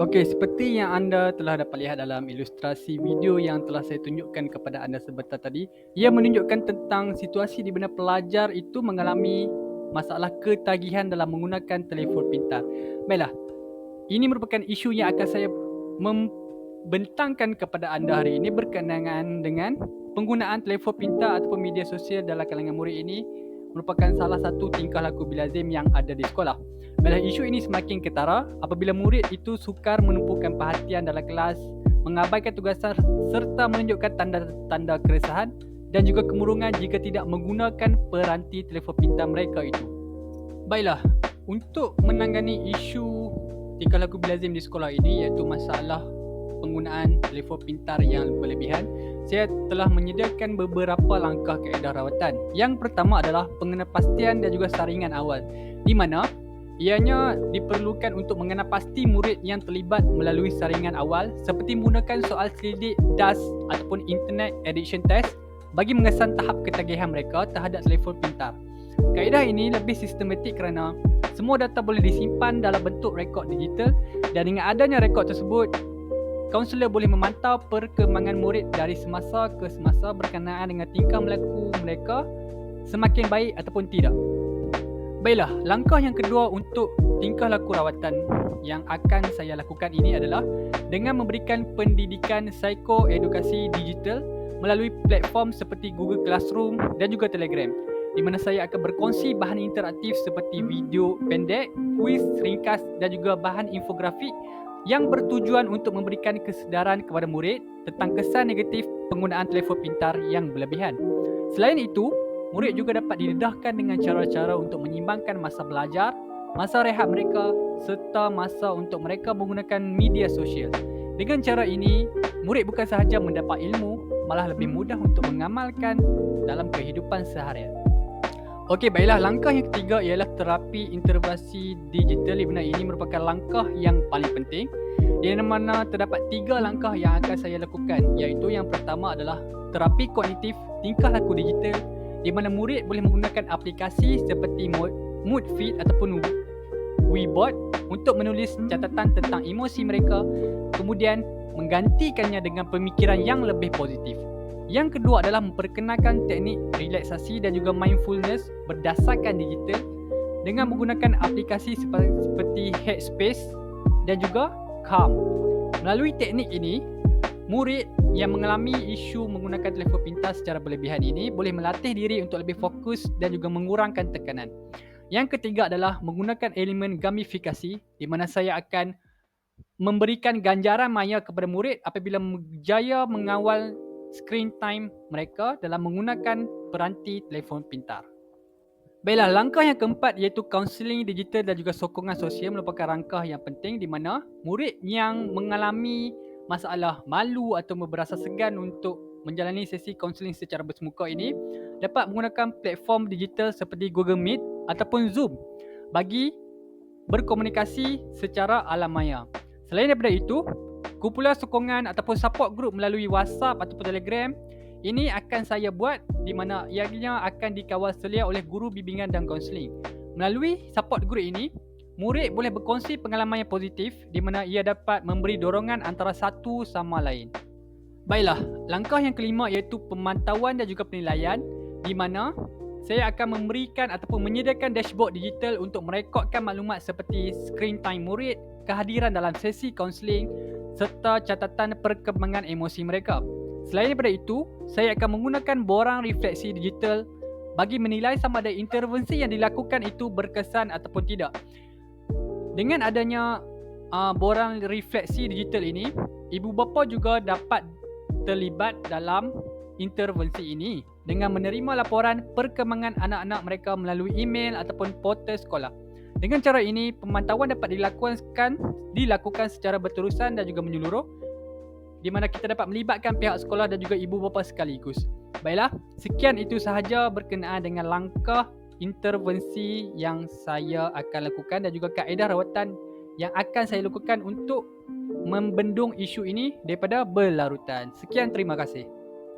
Okey, seperti yang anda telah dapat lihat dalam ilustrasi video yang telah saya tunjukkan kepada anda sebentar tadi, ia menunjukkan tentang situasi di mana pelajar itu mengalami masalah ketagihan dalam menggunakan telefon pintar. Baiklah, ini merupakan isu yang akan saya membentangkan kepada anda hari ini berkenaan dengan penggunaan telefon pintar ataupun media sosial dalam kalangan murid ini merupakan salah satu tingkah laku bilazim yang ada di sekolah. Bila isu ini semakin ketara apabila murid itu sukar menumpukan perhatian dalam kelas, mengabaikan tugasan serta menunjukkan tanda-tanda keresahan dan juga kemurungan jika tidak menggunakan peranti telefon pintar mereka itu. Baiklah, untuk menangani isu tingkah laku bilazim di sekolah ini iaitu masalah penggunaan telefon pintar yang berlebihan, saya telah menyediakan beberapa langkah kaedah rawatan. Yang pertama adalah pengenapastian dan juga saringan awal di mana Ianya diperlukan untuk mengenal pasti murid yang terlibat melalui saringan awal seperti menggunakan soal selidik DAS ataupun Internet Addiction Test bagi mengesan tahap ketagihan mereka terhadap telefon pintar. Kaedah ini lebih sistematik kerana semua data boleh disimpan dalam bentuk rekod digital dan dengan adanya rekod tersebut, kaunselor boleh memantau perkembangan murid dari semasa ke semasa berkenaan dengan tingkah melaku mereka semakin baik ataupun tidak. Baiklah, langkah yang kedua untuk tingkah laku rawatan yang akan saya lakukan ini adalah dengan memberikan pendidikan psikoedukasi digital melalui platform seperti Google Classroom dan juga Telegram di mana saya akan berkongsi bahan interaktif seperti video pendek, kuis ringkas dan juga bahan infografik yang bertujuan untuk memberikan kesedaran kepada murid tentang kesan negatif penggunaan telefon pintar yang berlebihan. Selain itu, Murid juga dapat didedahkan dengan cara-cara untuk menyimbangkan masa belajar, masa rehat mereka serta masa untuk mereka menggunakan media sosial. Dengan cara ini, murid bukan sahaja mendapat ilmu, malah lebih mudah untuk mengamalkan dalam kehidupan seharian. Okey, baiklah. Langkah yang ketiga ialah terapi intervensi digital di mana ini merupakan langkah yang paling penting. Di mana terdapat tiga langkah yang akan saya lakukan iaitu yang pertama adalah terapi kognitif tingkah laku digital di mana murid boleh menggunakan aplikasi seperti Moodfeed ataupun Weebot untuk menulis catatan tentang emosi mereka kemudian menggantikannya dengan pemikiran yang lebih positif. Yang kedua adalah memperkenalkan teknik relaksasi dan juga mindfulness berdasarkan digital dengan menggunakan aplikasi seperti Headspace dan juga Calm. Melalui teknik ini, murid yang mengalami isu menggunakan telefon pintar secara berlebihan ini boleh melatih diri untuk lebih fokus dan juga mengurangkan tekanan. Yang ketiga adalah menggunakan elemen gamifikasi di mana saya akan memberikan ganjaran maya kepada murid apabila berjaya mengawal screen time mereka dalam menggunakan peranti telefon pintar. Baiklah, langkah yang keempat iaitu kaunseling digital dan juga sokongan sosial merupakan langkah yang penting di mana murid yang mengalami masalah malu atau berasa segan untuk menjalani sesi kaunseling secara bersemuka ini dapat menggunakan platform digital seperti Google Meet ataupun Zoom bagi berkomunikasi secara alam maya. Selain daripada itu, kumpulan sokongan ataupun support group melalui WhatsApp ataupun Telegram ini akan saya buat di mana ianya akan dikawal selia oleh guru bimbingan dan kaunseling. Melalui support group ini, Murid boleh berkongsi pengalaman yang positif di mana ia dapat memberi dorongan antara satu sama lain. Baiklah, langkah yang kelima iaitu pemantauan dan juga penilaian di mana saya akan memberikan ataupun menyediakan dashboard digital untuk merekodkan maklumat seperti screen time murid, kehadiran dalam sesi kaunseling serta catatan perkembangan emosi mereka. Selain daripada itu, saya akan menggunakan borang refleksi digital bagi menilai sama ada intervensi yang dilakukan itu berkesan ataupun tidak. Dengan adanya uh, borang refleksi digital ini, ibu bapa juga dapat terlibat dalam intervensi ini dengan menerima laporan perkembangan anak-anak mereka melalui email ataupun portal sekolah. Dengan cara ini, pemantauan dapat dilakukan dilakukan secara berterusan dan juga menyeluruh di mana kita dapat melibatkan pihak sekolah dan juga ibu bapa sekaligus. Baiklah, sekian itu sahaja berkenaan dengan langkah intervensi yang saya akan lakukan dan juga kaedah rawatan yang akan saya lakukan untuk membendung isu ini daripada berlarutan. Sekian terima kasih.